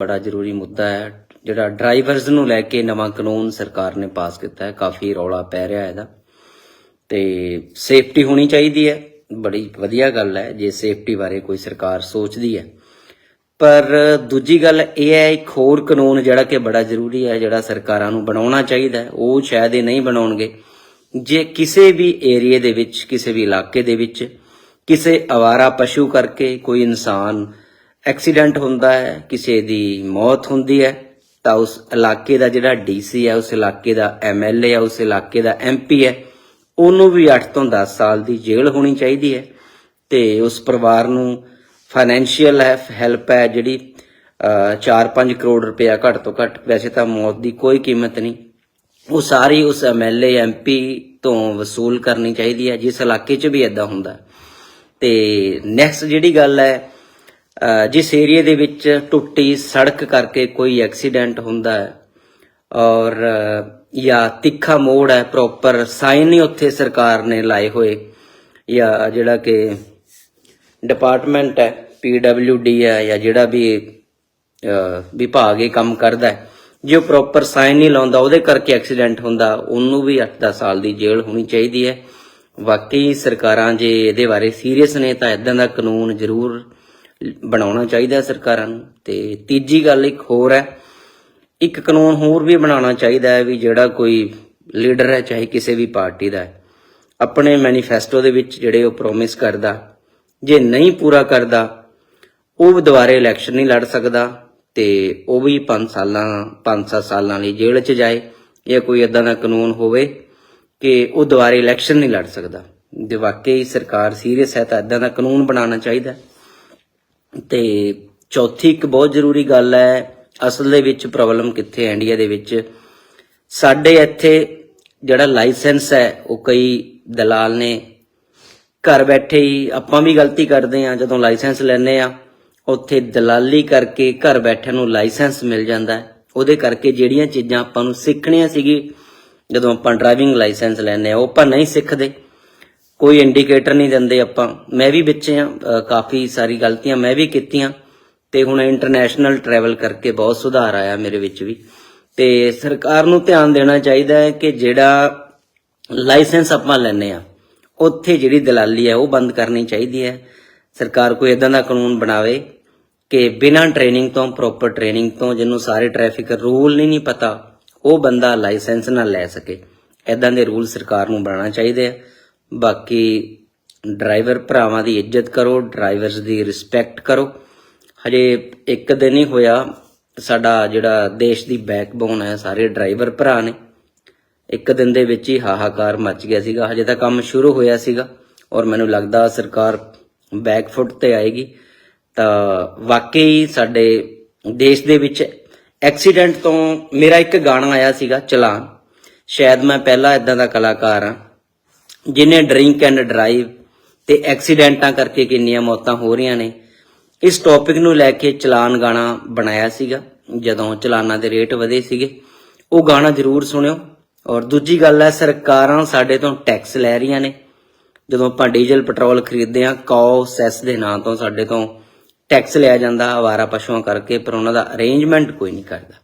ਬੜਾ ਜ਼ਰੂਰੀ ਮੁੱਦਾ ਹੈ। ਜਿਹੜਾ ਡਰਾਈਵਰਸ ਨੂੰ ਲੈ ਕੇ ਨਵਾਂ ਕਾਨੂੰਨ ਸਰਕਾਰ ਨੇ ਪਾਸ ਕੀਤਾ ਹੈ, ਕਾਫੀ ਰੌਲਾ ਪੈ ਰਿਹਾ ਹੈ ਇਹਦਾ। ਤੇ ਸੇਫਟੀ ਹੋਣੀ ਚਾਹੀਦੀ ਹੈ। ਬੜੀ ਵਧੀਆ ਗੱਲ ਹੈ, ਜੇ ਸੇਫਟੀ ਬਾਰੇ ਕੋਈ ਸਰਕਾਰ ਸੋਚਦੀ ਹੈ। ਪਰ ਦੂਜੀ ਗੱਲ ਇਹ ਹੈ, ਇੱਕ ਹੋਰ ਕਾਨੂੰਨ ਜਿਹੜਾ ਕਿ ਬੜਾ ਜ਼ਰੂਰੀ ਹੈ, ਜਿਹੜਾ ਸਰਕਾਰਾਂ ਨੂੰ ਬਣਾਉਣਾ ਚਾਹੀਦਾ ਹੈ, ਉਹ ਸ਼ਾਇਦ ਇਹ ਨਹੀਂ ਬਣਾਉਣਗੇ। ਜੇ ਕਿਸੇ ਵੀ ਏਰੀਏ ਦੇ ਵਿੱਚ, ਕਿਸੇ ਵੀ ਇਲਾਕੇ ਦੇ ਵਿੱਚ ਕਿਸੇ ਅਵਾਰਾ ਪਸ਼ੂ ਕਰਕੇ ਕੋਈ ਇਨਸਾਨ ਐਕਸੀਡੈਂਟ ਹੁੰਦਾ ਹੈ, ਕਿਸੇ ਦੀ ਮੌਤ ਹੁੰਦੀ ਹੈ, ਤਾਂ ਉਸ ਇਲਾਕੇ ਦਾ ਜਿਹੜਾ ਡੀਸੀ ਹੈ, ਉਸ ਇਲਾਕੇ ਦਾ ਐਮਐਲਏ ਹੈ, ਉਸ ਇਲਾਕੇ ਦਾ ਐਮਪੀ ਹੈ, ਉਹਨੂੰ ਵੀ 8 ਤੋਂ 10 ਸਾਲ ਦੀ ਜੇਲ੍ਹ ਹੋਣੀ ਚਾਹੀਦੀ ਹੈ ਤੇ ਉਸ ਪਰਿਵਾਰ ਨੂੰ ਫਾਈਨੈਂਸ਼ੀਅਲ ਹੈਲਪ ਹੈ ਜਿਹੜੀ 4-5 ਕਰੋੜ ਰੁਪਇਆ ਘੱਟ ਤੋਂ ਘੱਟ, ਵੈਸੇ ਤਾਂ ਮੌਤ ਦੀ ਕੋਈ ਕੀਮਤ ਨਹੀਂ ਉਹ ਸਾਰੀ ਉਸ ਐਮਐਲਏ, ਐਮਪੀ ਤੋਂ ਵਸੂਲ ਕਰਨੀ ਚਾਹੀਦੀ ਹੈ, ਜਿਸ ਇਲਾਕੇ 'ਚ ਵੀ ਇਦਾਂ ਹੁੰਦਾ ਹੈ। ਤੇ ਨੈਕਸਟ ਜਿਹੜੀ ਗੱਲ ਹੈ ਜਿਸ ਏਰੀਏ ਦੇ ਵਿੱਚ ਟੁੱਟੀ ਸੜਕ ਕਰਕੇ ਕੋਈ ਐਕਸੀਡੈਂਟ ਹੁੰਦਾ ਹੈ ਔਰ ਜਾਂ ਤਿੱਖਾ ਮੋੜ ਹੈ ਪ੍ਰੋਪਰ ਸਾਈਨ ਹੀ ਉੱਥੇ ਸਰਕਾਰ ਨੇ ਲਾਏ ਹੋਏ, ਜਾਂ ਜਿਹੜਾ ਕਿ ਡਿਪਾਰਟਮੈਂਟ ਹੈ ਪੀਡਬਲਯੂਡੀ ਹੈ, ਜਾਂ ਜਿਹੜਾ ਵੀ ਵਿਭਾਗ ਇਹ ਕੰਮ ਕਰਦਾ ਹੈ, ਜੇ ਉਹ ਪ੍ਰੋਪਰ ਸਾਈਨ ਨਹੀਂ ਲਾਉਂਦਾ, ਉਹਦੇ ਕਰਕੇ ਐਕਸੀਡੈਂਟ ਹੁੰਦਾ, ਉਹਨੂੰ ਵੀ 8-10 ਸਾਲ ਦੀ ਜੇਲ੍ਹ ਹੋਣੀ ਚਾਹੀਦੀ ਹੈ। ਵਾਕਈ ਸਰਕਾਰਾਂ ਜੇ ਇਹਦੇ ਬਾਰੇ ਸੀਰੀਅਸ ਨੇ, ਤਾਂ ਇਦਾਂ ਦਾ ਕਾਨੂੰਨ ਜ਼ਰੂਰ ਬਣਾਉਣਾ ਚਾਹੀਦਾ ਸਰਕਾਰਾਂ ਨੂੰ। ਤੇ ਤੀਜੀ ਗੱਲ ਇੱਕ ਹੋਰ ਹੈ। ਇੱਕ ਕਾਨੂੰਨ ਹੋਰ ਵੀ ਬਣਾਉਣਾ ਚਾਹੀਦਾ ਹੈ ਵੀ ਜਿਹੜਾ ਕੋਈ ਲੀਡਰ ਹੈ, ਚਾਹੇ ਕਿਸੇ ਵੀ ਪਾਰਟੀ ਦਾ ਹੈ, ਆਪਣੇ ਮੈਨੀਫੈਸਟੋ ਦੇ ਵਿੱਚ ਜਿਹੜੇ ਉਹ ਪ੍ਰੋਮਿਸ ਕਰਦਾ, ਜੇ ਨਹੀਂ ਪੂਰਾ ਕਰਦਾ, ਉਹ ਦੁਬਾਰੇ ਇਲੈਕਸ਼ਨ ਨਹੀਂ ਲੜ ਸਕਦਾ ਤੇ ਉਹ ਵੀ 5 ਸਾਲਾਂ 5-7 ਸਾਲਾਂ ਲਈ ਜੇਲ੍ਹ 'ਚ ਜਾਏ ਜਾਂ ਕੋਈ ਇਦਾਂ ਦਾ ਕਾਨੂੰਨ ਹੋਵੇ ਕਿ ਉਹ ਦੁਬਾਰੇ ਇਲੈਕਸ਼ਨ ਨਹੀਂ ਲੜ ਸਕਦਾ। ਜੇ ਵਾਕਈ ਸਰਕਾਰ ਸੀਰੀਅਸ ਹੈ ਤਾਂ ਇਦਾਂ ਦਾ ਕਾਨੂੰਨ ਬਣਾਉਣਾ ਚਾਹੀਦਾ ਤੇ ਚੌਥੀ ਇੱਕ ਬਹੁਤ ਜ਼ਰੂਰੀ ਗੱਲ ਹੈ, ਅਸਲ ਦੇ ਵਿੱਚ ਪ੍ਰੋਬਲਮ ਕਿੱਥੇ ਹੈ ਇੰਡੀਆ ਦੇ ਵਿੱਚ? ਸਾਡੇ ਇੱਥੇ ਜਿਹੜਾ ਲਾਇਸੈਂਸ ਹੈ, ਉਹ ਕਈ ਦਲਾਲ ਨੇ, ਘਰ ਬੈਠੇ ਹੀ ਆਪਾਂ ਵੀ ਗਲਤੀ ਕਰਦੇ ਆ ਜਦੋਂ ਲਾਇਸੈਂਸ ਲੈਨੇ ਆ ਉੱਥੇ ਦਲਾਲੀ ਕਰਕੇ ਘਰ ਬੈਠਿਆਂ ਨੂੰ ਲਾਇਸੈਂਸ ਮਿਲ ਜਾਂਦਾ ਉਹਦੇ ਕਰਕੇ ਜਿਹੜੀਆਂ ਚੀਜ਼ਾਂ ਆਪਾਂ ਨੂੰ ਸਿੱਖਣੀਆਂ ਸੀਗੀ, ਜਦੋਂ ਆਪਾਂ ਡਰਾਈਵਿੰਗ ਲਾਇਸੈਂਸ ਲੈਨੇ ਆ ਉਹ ਆਪਾਂ ਨਹੀਂ ਸਿੱਖਦੇ। ਕੋਈ ਇੰਡੀਕੇਟਰ ਨਹੀਂ ਦਿੰਦੇ ਆਪਾਂ। ਮੈਂ ਵੀ ਵਿੱਚ ਆ ਕਾਫੀ ਸਾਰੀ ਗਲਤੀਆਂ ਮੈਂ ਵੀ ਕੀਤੀਆਂ ਤੇ ਹੁਣ ਇੰਟਰਨੈਸ਼ਨਲ ਟਰੈਵਲ ਕਰਕੇ ਬਹੁਤ ਸੁਧਾਰ ਆਇਆ ਮੇਰੇ ਵਿੱਚ ਵੀ। ਤੇ ਸਰਕਾਰ ਨੂੰ ਧਿਆਨ ਦੇਣਾ ਚਾਹੀਦਾ ਹੈ ਕਿ ਜਿਹੜਾ ਲਾਇਸੈਂਸ ਆਪਾਂ ਲੈਨੇ ਆ, ਉੱਥੇ ਜਿਹੜੀ ਦਲਾਲੀ ਹੈ ਉਹ ਬੰਦ ਕਰਨੀ ਚਾਹੀਦੀ ਹੈ। ਸਰਕਾਰ ਕੋਈ ਇਦਾਂ ਦਾ ਕਾਨੂੰਨ ਬਣਾਵੇ ਕਿ ਬਿਨਾਂ ਟ੍ਰੇਨਿੰਗ ਤੋਂ ਪ੍ਰੋਪਰ ਟ੍ਰੇਨਿੰਗ ਤੋਂ, ਜਿਹਨੂੰ ਸਾਰੇ ਟ੍ਰੈਫਿਕ ਰੂਲ ਨਹੀਂ ਨਹੀਂ ਪਤਾ, ਉਹ ਬੰਦਾ ਲਾਇਸੈਂਸ ਨਾ ਲੈ ਸਕੇ। ਇਦਾਂ ਦੇ ਰੂਲ ਸਰਕਾਰ ਨੂੰ ਬਣਾਉਣਾ ਚਾਹੀਦੇ ਆ। ਬਾਕੀ ਡਰਾਈਵਰ ਭਰਾਵਾਂ ਦੀ ਇੱਜ਼ਤ ਕਰੋ, ਡਰਾਈਵਰਸ ਦੀ ਰਿਸਪੈਕਟ ਕਰੋ। ਹਜੇ ਇੱਕ ਦਿਨ ਹੀ ਹੋਇਆ, ਸਾਡਾ ਜਿਹੜਾ ਦੇਸ਼ ਦੀ ਬੈਕਬੋਨ ਹੈ, ਸਾਰੇ ਡਰਾਈਵਰ ਭਰਾ ਨੇ। ਇੱਕ ਦਿਨ ਦੇ ਵਿੱਚ ਹੀ ਹਾਹਾਕਾਰ ਮਚ ਗਿਆ ਸੀਗਾ, ਹਜੇ ਤਾਂ ਕੰਮ ਸ਼ੁਰੂ ਹੋਇਆ ਸੀਗਾ। ਔਰ ਮੈਨੂੰ ਲੱਗਦਾ ਸਰਕਾਰ ਬੈਕ ਫੁੱਟ ਤੇ ਆਏਗੀ। ਤਾਂ ਵਾਕਈ ਸਾਡੇ ਦੇਸ਼ ਦੇ ਵਿੱਚ ਐਕਸੀਡੈਂਟ ਤੋਂ ਮੇਰਾ ਇੱਕ ਗਾਣਾ ਆਇਆ ਸੀਗਾ, ਚਲਾਨ। ਸ਼ਾਇਦ ਮੈਂ ਪਹਿਲਾ ਇਦਾਂ ਦਾ ਕਲਾਕਾਰ ਹਾਂ। ਜਿਨੇ ਡਰਿੰਕ ਐਂਡ ਡਰਾਈਵ ਤੇ ਐਕਸੀਡੈਂਟਾਂ ਕਰਕੇ ਕਿੰਨੀਆਂ ਮੌਤਾਂ ਹੋ ਰਹੀਆਂ ਨੇ, ਇਸ ਟੌਪਿਕ ਨੂੰ ਲੈ ਕੇ ਚਲਾਨ ਗਾਣਾ ਬਣਾਇਆ ਸੀਗਾ, ਜਦੋਂ ਚਲਾਨਾਂ ਦੇ ਰੇਟ ਵਧੇ ਸੀਗੇ, ਉਹ ਗਾਣਾ ਜ਼ਰੂਰ ਸੁਣਿਓ। ਔਰ ਦੂਜੀ ਗੱਲ ਹੈ, ਸਰਕਾਰਾਂ ਸਾਡੇ ਤੋਂ ਟੈਕਸ ਲੈ ਰਹੀਆਂ ਨੇ। ਜਦੋਂ ਆਪਾਂ ਡੀਜ਼ਲ ਪੈਟਰੋਲ ਖਰੀਦਦੇ ਹਾਂ ਕੌ ਸੈਸ ਦੇ ਨਾਂ ਤੋਂ ਸਾਡੇ ਤੋਂ ਟੈਕਸ ਲਿਆ ਜਾਂਦਾ, ਆਵਾਰਾ ਪਸ਼ੂਆਂ ਕਰਕੇ, ਪਰ ਉਹਨਾਂ ਦਾ ਅਰੇਂਜਮੈਂਟ ਕੋਈ ਨਹੀਂ ਕਰਦਾ।